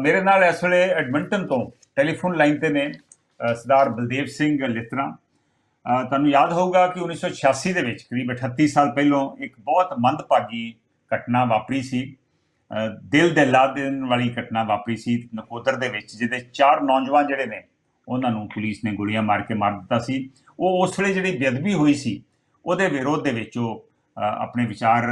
ਮੇਰੇ ਨਾਲ ਇਸ ਵੇਲੇ ਐਡਮਿੰਟਨ ਤੋਂ ਟੈਲੀਫੋਨ ਲਾਈਨ ਤੇ ਨੇ ਸਰਦਾਰ ਬਲਦੇਵ ਸਿੰਘ ਲਿਤਰਾ ਤੁਹਾਨੂੰ ਯਾਦ ਹੋਊਗਾ ਕਿ 1986 ਦੇ ਵਿੱਚ ਕਰੀਬ 38 ਸਾਲ ਪਹਿਲਾਂ ਇੱਕ ਬਹੁਤ ਮੰਦਭਾਗੀ ਘਟਨਾ ਵਾਪਰੀ ਸੀ। ਅ, ਦਿਲ ਦਹਿਲਾ ਦੇਣ ਵਾਲੀ ਘਟਨਾ ਵਾਪਰੀ ਸੀ ਨਕੋਦਰ ਦੇ ਵਿੱਚ ਜਿਹਦੇ ਚਾਰ ਨੌਜਵਾਨ ਜਿਹੜੇ ਨੇ ਉਹਨਾਂ ਨੂੰ ਪੁਲਿਸ ਨੇ ਗੋਲੀਆਂ ਮਾਰ ਕੇ ਮਾਰ ਦਿੱਤਾ ਸੀ। ਉਹ ਉਸ ਵੇਲੇ ਜਿਹੜੀ ਬੇਅਦਬੀ ਹੋਈ ਸੀ ਉਹਦੇ ਵਿਰੋਧ ਦੇ ਵਿੱਚ ਉਹ ਆਪਣੇ ਵਿਚਾਰ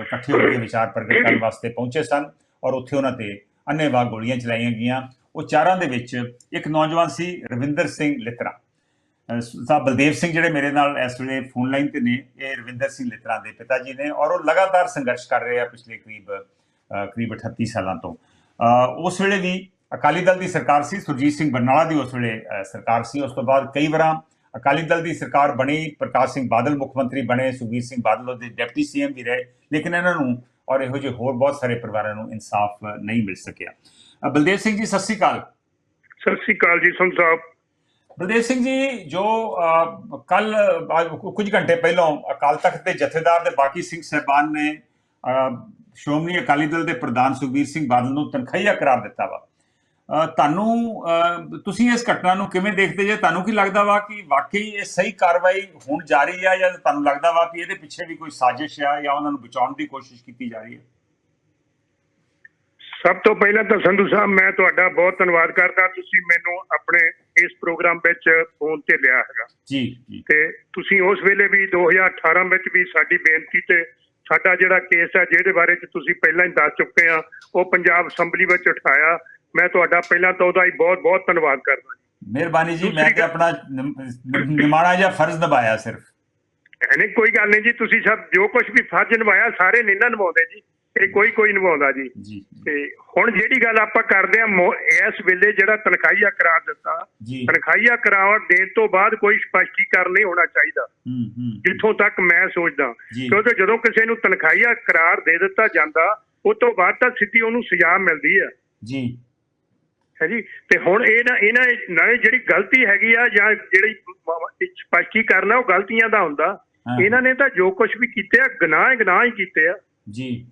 ਇਕੱਠੇ ਹੋ ਕੇ ਵਿਚਾਰ ਪ੍ਰਗਟ ਕਰਨ ਵਾਸਤੇ ਪਹੁੰਚੇ ਸਨ ਔਰ ਉੱਥੇ ਉਹਨਾਂ ਤੇ ਅੰਨ੍ਹੇਵਾਹ ਗੋਲੀਆਂ ਚਲਾਈਆਂ ਗਈਆਂ। ਉਹ ਚਾਰਾਂ ਦੇ ਵਿੱਚ ਇੱਕ ਨੌਜਵਾਨ ਸੀ ਰਵਿੰਦਰ ਸਿੰਘ ਲਿਤਰਾ। ਸਾਹਿਬ ਬਲਦੇਵ ਸਿੰਘ ਜਿਹੜੇ ਮੇਰੇ ਨਾਲ ਇਸ ਵੇਲੇ ਫੋਨ ਲਾਈਨ ਤੇ ਨੇ, ਇਹ ਰਵਿੰਦਰ ਸਿੰਘ ਲਿਤਰਾ ਦੇ ਪਿਤਾ ਜੀ ਨੇ ਔਰ ਉਹ ਲਗਾਤਾਰ ਸੰਘਰਸ਼ ਕਰ ਰਹੇ ਆ ਪਿਛਲੇ ਕਰੀਬ ਕਰੀਬ 38 ਸਾਲਾਂ ਤੋਂ। ਉਸ ਵੇਲੇ ਵੀ ਅਕਾਲੀ ਦਲ ਦੀ ਸਰਕਾਰ ਸੀ, ਸੁਰਜੀਤ ਸਿੰਘ ਬਰਨਾਲਾ ਦੀ ਉਸ ਵੇਲੇ ਸਰਕਾਰ ਸੀ। ਉਸ ਤੋਂ ਬਾਅਦ ਕਈ ਵਾਰਾਂ ਅਕਾਲੀ ਦਲ ਦੀ ਸਰਕਾਰ ਬਣੀ, ਪ੍ਰਕਾਸ਼ ਸਿੰਘ ਬਾਦਲ ਮੁੱਖ ਮੰਤਰੀ ਬਣੇ, ਸੁਖਬੀਰ ਸਿੰਘ ਬਾਦਲ ਉਹਦੇ ਡਿਪਟੀ ਸੀਐਮ ਵੀ ਰਹੇ। ਲੇਕਿਨ ਇਹਨਾਂ ਨੂੰ ਔਰ ਇਹੋ ਜਿਹੇ ਹੋਰ ਬਹੁਤ ਸਾਰੇ ਪਰਿਵਾਰਾਂ ਨੂੰ ਇਨਸਾਫ ਨਹੀਂ ਮਿਲ ਸਕਿਆ। ਬਲਦੇਵ ਸਿੰਘ ਜੀ ਸਤਿ ਸ਼੍ਰੀ ਅਕਾਲ। ਸਤਿ ਸ੍ਰੀ ਅਕਾਲ ਜੀ ਸੰਤ ਸਾਹਿਬ। ਬਲਦੇਵ ਸਿੰਘ ਜੀ ਜੋ ਕੱਲ ਕੁਝ ਘੰਟੇ ਪਹਿਲਾਂ ਅਕਾਲ ਤਖਤ ਦੇ ਜਥੇਦਾਰ ਤੇ ਬਾਕੀ ਸਿੰਘ ਸਹਿਬਾਨ ਨੇ ਸ਼੍ਰੋਮਣੀ ਅਕਾਲੀ ਦਲ ਦੇ ਪ੍ਰਧਾਨ ਸੁਖਬੀਰ ਸਿੰਘ ਬਾਦਲ ਨੂੰ ਤਨਖਾਹੀਆ ਕਰਾਰ ਦਿੱਤਾ ਵਾ। ਤੁਹਾਨੂੰ ਤੁਸੀਂ ਇਸ ਘਟਨਾ ਨੂੰ ਕਿਵੇਂ ਦੇਖਦੇ ਜੇ? ਤੁਹਾਨੂੰ ਕੀ ਲੱਗਦਾ ਵਾ ਕਿ ਵਾਕਈ ਇਹ ਸਹੀ ਕਾਰਵਾਈ ਹੋਣ ਜਾ ਰਹੀ ਆ ਜਾਂ ਤੁਹਾਨੂੰ ਲੱਗਦਾ ਵਾ ਕਿ ਇਹਦੇ ਪਿੱਛੇ ਵੀ ਕੋਈ ਸਾਜ਼ਿਸ਼ ਆ ਜਾਂ ਉਹਨਾਂ ਨੂੰ ਬਚਾਉਣ ਦੀ ਕੋਸ਼ਿਸ਼ ਕੀਤੀ ਜਾ ਰਹੀ ਹੈ? ਸਭ ਤੋਂ ਪਹਿਲਾਂ ਤਾਂ ਸੰਧੂ ਸਾਹਿਬ ਮੈਂ ਤੁਹਾਡਾ ਬਹੁਤ ਧੰਨਵਾਦ ਕਰਦਾ। ਤੁਸੀਂ ਮੈਨੂੰ ਆਪਣੇ ਇਸ ਪ੍ਰੋਗਰਾਮ ਵਿੱਚ ਫੋਨ ਤੇ ਲਿਆ ਹੈਗਾ। ਜੀ ਜੀ। ਤੇ ਤੁਸੀਂ ਉਸ ਵੇਲੇ ਵੀ 2018 ਵਿੱਚ ਵੀ ਸਾਡੀ ਬੇਨਤੀ ਤੇ ਸਾਡਾ ਜਿਹੜਾ ਕੇਸ ਹੈ ਜਿਹਦੇ ਬਾਰੇ ਚ ਤੁਸੀਂ ਪਹਿਲਾਂ ਹੀ ਦੱਸ ਚੁੱਕੇ ਆ ਉਹ ਪੰਜਾਬ ਅਸੈਂਬਲੀ ਵਿੱਚ ਉਠਾਇਆ। ਮੈਂ ਤੁਹਾਡਾ ਪਹਿਲਾਂ ਤਾਂ ਉਹਦਾ ਹੀ ਬਹੁਤ ਬਹੁਤ ਧੰਨਵਾਦ ਕਰਦਾ ਮਿਹਰਬਾਨੀ ਜੀ ਮੈਂ ਤੇ ਆਪਣਾ ਨਿਮ- ਨਿਮਾਣਾ ਜਿਹਾ ਫਰਜ਼ ਨਿਭਾਇਆ ਸਿਰਫ। ਐਨੇ ਕੋਈ ਗੱਲ ਨਹੀਂ ਜੀ ਤੁਸੀਂ ਸਭ ਜੋ ਕੁਝ ਵੀ ਫਰਜ਼ ਨਿਭਾਇਆ ਸਾਰੇ ਨਹੀਂ ਨਾ ਨਿਭਾਉਂਦੇ ਜੀ ਇਹ ਕੋਈ ਕੋਈ ਨਿਭਾਉਂਦਾ ਜੀ। ਜੀ ਤੇ ਹੁਣ ਜਿਹੜੀ ਗੱਲ ਆਪਾਂ ਕਰਦੇ ਆ ਇਸ ਵੇਲੇ ਜਿਹੜਾ ਤਨਖਾਹੀਆ ਕਰਾਰ ਦਿੱਤਾ ਜੀ। ਤਨਖਾਹੀਆ ਕਰਾਰ ਦੇਣ ਤੋਂ ਬਾਅਦ ਕੋਈ ਸਪਸ਼ਟੀਕਰਨ ਨਹੀਂ ਹੋਣਾ ਚਾਹੀਦਾ। ਜਿੱਥੋਂ ਤੱਕ ਮੈਂ ਸੋਚਦਾ ਜੀ। ਕਿਉਂਕਿ ਜਦੋਂ ਕਿਸੇ ਨੂੰ ਤਨਖਾਹੀਆ ਕਰਾਰ ਦੇ ਦਿੱਤਾ ਜਾਂਦਾ ਉਸ ਤੋਂ ਬਾਅਦ ਤਾਂ ਸਿੱਧੀ ਉਹਨੂੰ ਸਜ਼ਾ ਮਿਲਦੀ ਆ ਜੀ। ਹੈ ਜੀ। ਤੇ ਹੁਣ ਇਹ ਨਾ ਇਹਨਾਂ ਨਾਲੇ ਜਿਹੜੀ ਗਲਤੀ ਹੈਗੀ ਆ ਜਾਂ ਜਿਹੜੀ ਸਪਸ਼ਟੀਕਰਨ ਆ ਉਹ ਗਲਤੀਆਂ ਦਾ ਹੁੰਦਾ। ਇਹਨਾਂ ਨੇ ਤਾਂ ਜੋ ਕੁਝ ਵੀ ਕੀਤੇ ਆ ਗੁਨਾਹ ਗੁਨਾਹ ਹੀ ਕੀਤੇ ਆ। ਜੀ।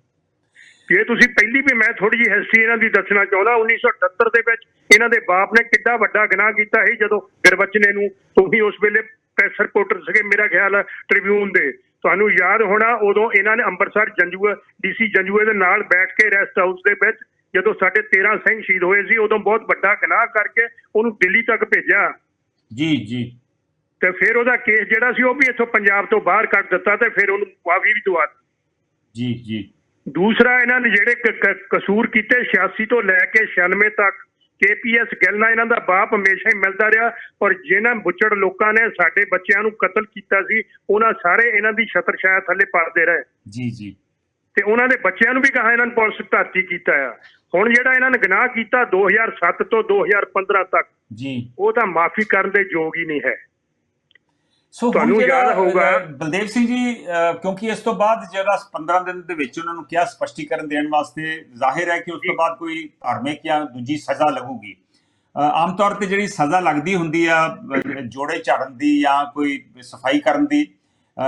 ਜੇ ਤੁਸੀਂ ਪਹਿਲੀ ਵੀ ਮੈਂ ਥੋੜੀ ਜਿਹੀ ਹਿਸਟਰੀ ਇਹਨਾਂ ਦੀ ਦੱਸਣਾ ਚਾਹੁੰਦਾ 1978 ਦੇ ਵਿੱਚ ਇਹਨਾਂ ਦੇ ਬਾਪ ਨੇ ਕਿੱਡਾ ਵੱਡਾ ਗੁਨਾਹ ਕੀਤਾ ਸੀ ਜਦੋਂ ਗੁਰਬਚਨੇ ਨੂੰ ਤੁਸੀਂ ਉਸ ਵੇਲੇ ਪ੍ਰੈਸ ਰਿਪੋਰਟਰ ਸੀਗੇ ਮੇਰਾ ਖਿਆਲ ਟ੍ਰਿਬਿਊਨ ਦੇ। ਤੁਹਾਨੂੰ ਯਾਦ ਹੋਣਾ ਉਦੋਂ ਇਹਨਾਂ ਨੇ ਅੰਮ੍ਰਿਤਸਰ ਜੰਜੂਆ ਡੀਸੀ ਜੰਜੂਏ ਦੇ ਨਾਲ ਬੈਠ ਕੇ ਰੈਸਟ ਹਾਊਸ ਦੇ ਵਿੱਚ ਜਦੋਂ ਸਾਡੇ 13 ਸਿੰਘ ਸ਼ਹੀਦ ਹੋਏ ਸੀ ਉਦੋਂ ਬਹੁਤ ਵੱਡਾ ਗੁਨਾਹ ਕਰਕੇ ਉਹਨੂੰ ਦਿੱਲੀ ਤੱਕ ਭੇਜਿਆ। ਜੀ ਜੀ। ਤੇ ਫਿਰ ਉਹਦਾ ਕੇਸ ਜਿਹੜਾ ਸੀ ਉਹ ਵੀ ਇੱਥੋਂ ਪੰਜਾਬ ਤੋਂ ਬਾਹਰ ਕੱਢ ਦਿੱਤਾ ਤੇ ਫਿਰ ਉਹਨੂੰ ਮਾਫੀ ਵੀ ਦਵਾ ਦਿੱਤੀ। ਜੀ ਜੀ। ਦੂਸਰਾ ਇਹਨਾਂ ਨੇ ਜਿਹੜੇ ਕਸੂਰ ਕੀਤੇ 86 ਤੋਂ ਲੈ ਕੇ 96 ਤੱਕ ਕੇਪੀਐਸ ਗਿੱਲ ਨਾਲ ਇਹਨਾਂ ਦਾ ਬਾਪ ਹਮੇਸ਼ਾ ਹੀ ਮਿਲਦਾ ਰਿਹਾ ਔਰ ਜਿਨ੍ਹਾਂ ਬੁੱਚੜ ਲੋਕਾਂ ਨੇ ਸਾਡੇ ਬੱਚਿਆਂ ਨੂੰ ਕਤਲ ਕੀਤਾ ਸੀ ਉਹਨਾਂ ਸਾਰੇ ਇਹਨਾਂ ਦੀ ਛਤਰ ਛਾਇਆ ਥੱਲੇ ਪੜਦੇ ਰਹੇ। ਜੀ ਜੀ। ਤੇ ਉਹਨਾਂ ਦੇ ਬੱਚਿਆਂ ਨੂੰ ਵੀ ਕਹਾ ਇਹਨਾਂ ਨੇ ਪੁਲਿਸ ਭਰਤੀ ਕੀਤਾ ਆ। ਹੁਣ ਜਿਹੜਾ ਇਹਨਾਂ ਨੇ ਗੁਨਾਹ ਕੀਤਾ 2007 ਤੋਂ 2015 ਤੱਕ ਜੀ। ਉਹ ਤਾਂ ਮਾਫੀ ਕਰਨ ਦੇ ਯੋਗ ਹੀ ਨਹੀਂ ਹੈ। ਸੋ ਤੁਹਾਨੂੰ ਯਾਦ ਹੋਊਗਾ- ਬਲਦੇਵ ਸਿੰਘ ਜੀ ਕਿਉਂਕਿ ਇਸ ਤੋਂ ਬਾਅਦ ਜਿਹੜਾ 15 ਦਿਨ ਦੇ ਵਿੱਚ ਉਹਨਾਂ ਨੂੰ ਕਿਹਾ ਸਪਸ਼ਟੀਕਰਨ ਦੇਣ ਵਾਸਤੇ ਜ਼ਾਹਿਰ ਹੈ ਕਿ ਉਸ ਤੋਂ ਬਾਅਦ ਕੋਈ ਧਾਰਮਿਕ ਜਾਂ ਦੂਜੀ ਸਜ਼ਾ ਲੱਗੂਗੀ। ਆਮ ਤੌਰ ਤੇ ਜਿਹੜੀ ਸਜ਼ਾ ਲੱਗਦੀ ਹੁੰਦੀ ਆ ਜੋੜੇ ਝਾੜਨ ਦੀ ਜਾਂ ਕੋਈ ਸਫ਼ਾਈ ਕਰਨ ਦੀ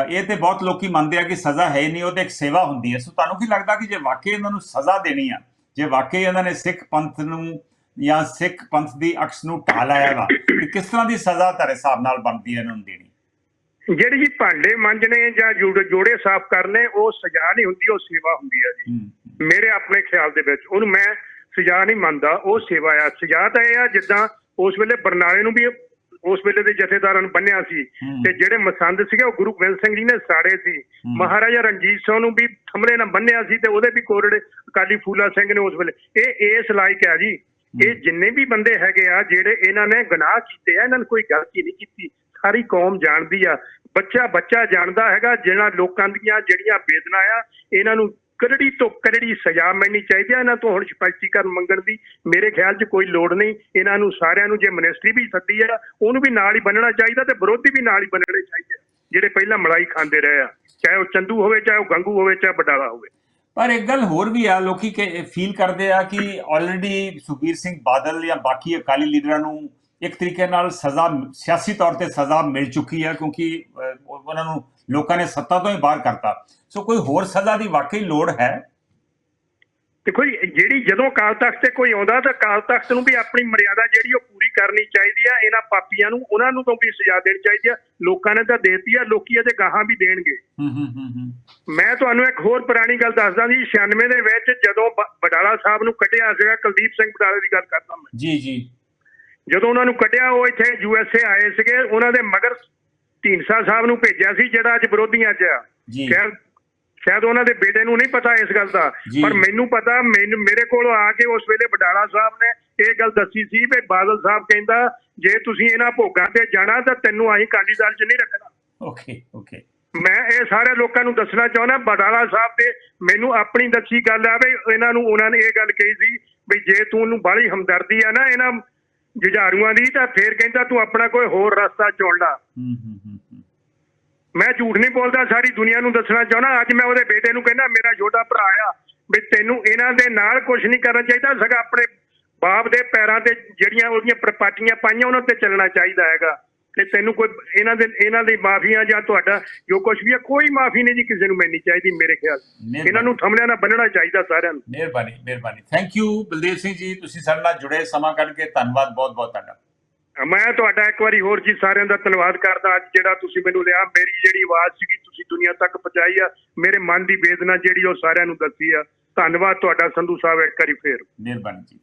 ਇਹ ਤੇ ਬਹੁਤ ਲੋਕੀ ਮੰਨਦੇ ਆ ਕਿ ਸਜ਼ਾ ਹੀ ਨਹੀਂ ਉਹ ਤੇ ਇੱਕ ਸੇਵਾ ਹੁੰਦੀ ਹੈ। ਸੋ ਤੁਹਾਨੂੰ ਕੀ ਲੱਗਦਾ ਕਿ ਜੇ ਵਾਕਈ ਇਹਨਾਂ ਨੂੰ ਸਜ਼ਾ ਦੇਣੀ ਆ ਜੇ ਵਾਕਈ ਇਹਨਾਂ ਨੇ ਸਿੱਖ ਪੰਥ ਨੂੰ ਜਾਂ ਸਿੱਖ ਪੰਥ ਦੀ ਅਕਸ ਨੂੰ ਢਾਹ ਲਾਇਆ ਵਾ ਤੇ ਕਿਸ ਤਰ੍ਹਾਂ ਦੀ ਸਜ਼ਾ ਤੁਹਾਡੇ ਹਿਸਾਬ ਨਾਲ ਬਣਦੀ ਹੈ ਇਹਨਾਂ ਨੂੰ ਦੇਣੀ? ਜਿਹੜੀ ਜੀ ਭਾਂਡੇ ਮਾਂਜਣੇ ਜਾਂ ਜੋੜੇ ਸਾਫ਼ ਕਰਨੇ ਉਹ ਸਜ਼ਾ ਨਹੀਂ ਹੁੰਦੀ ਉਹ ਸੇਵਾ ਹੁੰਦੀ ਹੈ ਜੀ। ਮੇਰੇ ਆਪਣੇ ਖਿਆਲ ਦੇ ਵਿੱਚ ਉਹਨੂੰ ਮੈਂ ਸਜ਼ਾ ਨਹੀਂ ਮੰਨਦਾ ਉਹ ਸੇਵਾ ਆ। ਸਜ਼ਾ ਤਾਂ ਇਹ ਆ ਜਿੱਦਾਂ ਉਸ ਵੇਲੇ ਬਰਨਾਲੇ ਨੂੰ ਵੀ ਉਸ ਵੇਲੇ ਦੇ ਜਥੇਦਾਰਾਂ ਨੂੰ ਬੰਨਿਆ ਸੀ। ਤੇ ਜਿਹੜੇ ਮਸੰਦ ਸੀਗੇ ਉਹ ਗੁਰੂ ਗੋਬਿੰਦ ਸਿੰਘ ਜੀ ਨੇ ਸਾੜੇ ਸੀ। ਮਹਾਰਾਜਾ ਰਣਜੀਤ ਸਿੰਘ ਨੂੰ ਵੀ ਥੰਮਲੇ ਨਾਲ ਬੰਨਿਆ ਸੀ ਤੇ ਉਹਦੇ ਵੀ ਕੋਰੜੇ ਅਕਾਲੀ ਫੂਲਾ ਸਿੰਘ ਨੇ ਉਸ ਵੇਲੇ। ਇਹ ਇਸ ਲਾਇਕ ਹੈ ਜੀ। ਇਹ ਜਿੰਨੇ ਵੀ ਬੰਦੇ ਹੈਗੇ ਆ ਜਿਹੜੇ ਇਹਨਾਂ ਨੇ ਗੁਨਾਹ ਕੀਤੇ ਆ ਇਹਨਾਂ ਨੇ ਕੋਈ ਗਲਤੀ ਨਹੀਂ ਕੀਤੀ। ਸਾਰੀ ਕੌਮ ਜਾਣਦੀ ਆ। ਬੱਚਾ ਬੱਚਾ ਜਾਣਦਾ ਹੈਗਾ ਜਿਹਨਾਂ ਲੋਕਾਂ ਦੀਆਂ ਜਿਹੜੀਆਂ ਬੇਦਨਾ ਆ ਇਹਨਾਂ ਨੂੰ ਕਰੜੀ ਤੋਂ ਕਰੜੀ ਸਜ਼ਾ ਮਿਲਣੀ ਚਾਹੀਦੀ ਆ। ਇਹਨਾਂ ਤੋਂ ਹੁਣ ਸਪਸ਼ਟੀਕਰਨ ਮੰਗਣ ਦੀ ਮੇਰੇ ਖਿਆਲ 'ਚ ਕੋਈ ਲੋੜ ਨਹੀਂ। ਇਹਨਾਂ ਨੂੰ ਸਾਰਿਆਂ ਨੂੰ ਜੇ ਮਿਨਿਸਟਰੀ ਵੀ ਸੱਦੀ ਆ, ਉਹਨੂੰ ਵੀ ਨਾਲ ਹੀ ਬੰਨਣਾ ਚਾਹੀਦਾ ਤੇ ਵਿਰੋਧੀ ਵੀ ਨਾਲ ਹੀ ਬੰਨਣੇ ਚਾਹੀਦੇ ਜਿਹੜੇ ਪਹਿਲਾਂ ਮਲਾਈ ਖਾਂਦੇ ਰਹੇ ਆ। ਚਾਹੇ ਉਹ ਚੰਦੂ ਹੋਵੇ, ਚਾਹੇ ਉਹ ਗੰਗੂ ਹੋਵੇ, ਚਾਹੇ ਬਡਾਲਾ ਹੋਵੇ। ਪਰ ਇੱਕ ਗੱਲ ਹੋਰ ਵੀ ਆ, ਲੋਕੀ ਫੀਲ ਕਰਦੇ ਆ ਕਿ ਆਲਰੇਡੀ ਸੁਖਬੀਰ ਸਿੰਘ ਬਾਦਲ ਜਾਂ ਬਾਕੀ ਅਕਾਲੀ ਲੀਡਰਾਂ ਨੂੰ ਇੱਕ ਤਰੀਕੇ ਨਾਲ ਸਜ਼ਾ, ਸਿਆਸੀ ਤੌਰ ਤੇ ਸਜ਼ਾ ਮਿਲ ਚੁੱਕੀ ਹੈ ਕਿਉਂਕਿ ਉਹਨਾਂ ਨੂੰ ਲੋਕਾਂ ਨੇ ਸੱਤਾ ਤੋਂ ਹੀ ਬਾਹਰ ਕਰਤਾ। ਸੋ ਕੋਈ ਹੋਰ ਸਜ਼ਾ ਦੀ ਵਾਕਈ ਲੋੜ ਹੈ? ਦੇਖੋ ਜੀ ਜਿਹੜੀ ਜਦੋਂ ਅਕਾਲ ਤਖਤ ਤੇ ਕੋਈ ਆਉਂਦਾ ਤਾਂ ਅਕਾਲ ਤਖਤ ਨੂੰ ਵੀ ਆਪਣੀ ਮਰਿਆਦਾ ਜਿਹੜੀ ਉਹ ਪੂਰੀ ਕਰਨੀ ਚਾਹੀਦੀ ਆ ਇਹਨਾਂ ਪਾਪੀਆਂ ਨੂੰ ਉਹਨਾਂ ਨੂੰ ਤੋਂ ਵੀ ਸਜ਼ਾ ਦੇਣੀ ਚਾਹੀਦੀ ਆ। ਲੋਕਾਂ ਨੇ ਤਾਂ ਦੇਤੀ ਆ ਲੋਕੀ ਇਹਦੇ ਗਾਹਾਂ ਵੀ ਦੇਣਗੇ। ਹੂੰ ਹੂੰ ਹੂੰ ਹੂੰ। ਮੈਂ ਤੁਹਾਨੂੰ ਇੱਕ ਹੋਰ ਪੁਰਾਣੀ ਗੱਲ ਦੱਸਦਾ ਜੀ 96 ਦੇ ਵਿੱਚ ਜਦੋਂ ਬਡਾਲਾ ਸਾਹਿਬ ਨੂੰ ਕੱਢਿਆ ਸੀਗਾ ਕੁਲਦੀਪ ਸਿੰਘ ਬਡਾਲੇ ਦੀ ਗੱਲ ਕਰਦਾ ਮੈਂ। ਜੀ ਜੀ। ਜਦੋਂ ਉਹਨਾਂ ਨੂੰ ਕੱਢਿਆ ਉਹ ਇੱਥੇ ਯੂਐਸਏ ਆਏ ਸੀਗੇ ਉਹਨਾਂ ਦੇ ਮਗਰ ਢੀਂਡਸਾ ਸਾਹਿਬ ਨੂੰ ਭੇਜਿਆ ਸੀ ਜਿਹੜਾ ਅੱਜ ਵਿਰੋਧੀਆਂ 'ਚ ਆ। ਜੀ। ਸ਼ਾਇਦ ਉਹਨਾਂ ਦੇ ਬੇਟੇ ਨੂੰ ਨਹੀਂ ਪਤਾ ਇਸ ਗੱਲ ਦਾ। ਪਰ ਮੈਨੂੰ ਪਤਾ ਮੈਨੂੰ ਮੇਰੇ ਕੋਲ ਆ ਕੇ ਉਸ ਵੇਲੇ ਬਡਾਲਾ ਸਾਹਿਬ ਨੇ ਇਹ ਗੱਲ ਦੱਸੀ ਸੀ ਵੀ ਬਾਦਲ ਸਾਹਿਬ ਕਹਿੰਦਾ ਜੇ ਤੁਸੀਂ ਇਹਨਾਂ ਭੋਗਾਂ ਤੇ ਜਾਣਾ ਤਾਂ ਤੈਨੂੰ ਅਸੀਂ ਅਕਾਲੀ ਦਲ 'ਚ ਨਹੀਂ ਰੱਖਣਾ। Okay okay. ਮੈਂ ਇਹ ਸਾਰੇ ਲੋਕਾਂ ਨੂੰ ਦੱਸਣਾ ਚਾਹੁੰਦਾ ਬਡਾਲਾ ਸਾਹਿਬ ਤੇ ਮੈਨੂੰ ਆਪਣੀ ਦੱਸੀ ਗੱਲ ਆ ਵੀ ਇਹਨਾਂ ਨੂੰ ਉਹਨਾਂ ਨੇ ਇਹ ਗੱਲ ਕਹੀ ਸੀ ਵੀ ਜੇ ਤੂੰ ਨੂੰ ਬਾਹਲੀ ਹਮਦਰਦੀ ਆ ਨਾ ਇਹਨਾਂ ਜੁਝਾਰੂਆਂ ਦੀ ਤਾਂ ਫੇਰ ਕਹਿੰਦਾ ਤੂੰ ਆਪਣਾ ਕੋਈ ਹੋਰ ਰਸਤਾ ਚੁਣ ਲਾ। ਹੂੰ ਹੂੰ। ਮੈਂ ਝੂਠ ਨਹੀਂ ਬੋਲਦਾ ਸਾਰੀ ਦੁਨੀਆ ਨੂੰ ਦੱਸਣਾ ਚਾਹੁੰਦਾ। ਅੱਜ ਮੈਂ ਉਹਦੇ ਬੇਟੇ ਨੂੰ ਕਹਿੰਦਾ ਮੇਰਾ ਛੋਟਾ ਭਰਾ ਆ ਵੀ ਤੈਨੂੰ ਇਹਨਾਂ ਦੇ ਨਾਲ ਕੁਝ ਨਹੀਂ ਕਰਨਾ ਚਾਹੀਦਾ ਸਗਾ ਆਪਣੇ ਬਾਪ ਦੇ ਪੈਰਾਂ ਤੇ ਜਿਹੜੀਆਂ ਉਹਦੀਆਂ ਪ੍ਰਪਾਟੀਆਂ ਪਾਈਆਂ ਉਹਨਾਂ ਤੇ ਚੱਲਣਾ ਚਾਹੀਦਾ ਹੈਗਾ। ਤੇ ਤੈਨੂੰ ਕੋਈ ਇਹਨਾਂ ਦੇ ਇਹਨਾਂ ਦੀ ਮਾਫੀਆਂ ਜਾਂ ਤੁਹਾਡਾ ਜੋ ਕੁਝ ਵੀ ਹੈ ਕੋਈ ਮਾਫੀ ਨਹੀਂ ਜੀ ਕਿਸੇ ਨੂੰ ਮਿਲਣੀ ਚਾਹੀਦੀ ਮੇਰੇ ਖਿਆਲ। ਇਹਨਾਂ ਨੂੰ ਥੰਮਲਿਆਂ ਨਾਲ ਬੰਨਣਾ ਚਾਹੀਦਾ ਸਾਰਿਆਂ ਨੂੰ। ਮਿਹਰਬਾਨੀ ਮਿਹਰਬਾਨੀ। ਥੈਂਕ ਯੂ ਬਲਦੇਵ ਸਿੰਘ ਜੀ ਤੁਸੀਂ ਸਾਡੇ ਨਾਲ ਜੁੜੇ ਸਮਾਂ ਕੱਢ ਕੇ ਧੰਨਵਾਦ ਬਹੁਤ ਬਹੁਤ ਤੁਹਾਡਾ। ਮੈਂ ਤੁਹਾਡਾ ਇੱਕ ਵਾਰੀ ਹੋਰ ਜੀ ਸਾਰਿਆਂ ਦਾ ਧੰਨਵਾਦ ਕਰਦਾ। ਅੱਜ ਜਿਹੜਾ ਤੁਸੀਂ ਮੈਨੂੰ ਲਿਆ, ਮੇਰੀ ਜਿਹੜੀ ਆਵਾਜ਼ ਸੀਗੀ, ਤੁਸੀਂ ਦੁਨੀਆ ਤੱਕ ਪਹੁੰਚਾਈ ਆ। ਮੇਰੇ ਮਨ ਦੀ ਵੇਦਨਾ ਜਿਹੜੀ ਉਹ ਸਾਰਿਆਂ ਨੂੰ ਦੱਸੀ ਆ। ਧੰਨਵਾਦ ਤੁਹਾਡਾ ਸੰਧੂ ਸਾਹਿਬ ਇੱਕ ਵਾਰੀ ਫੇਰ। ਮਿਹਰਬਾਨੀ ਜੀ।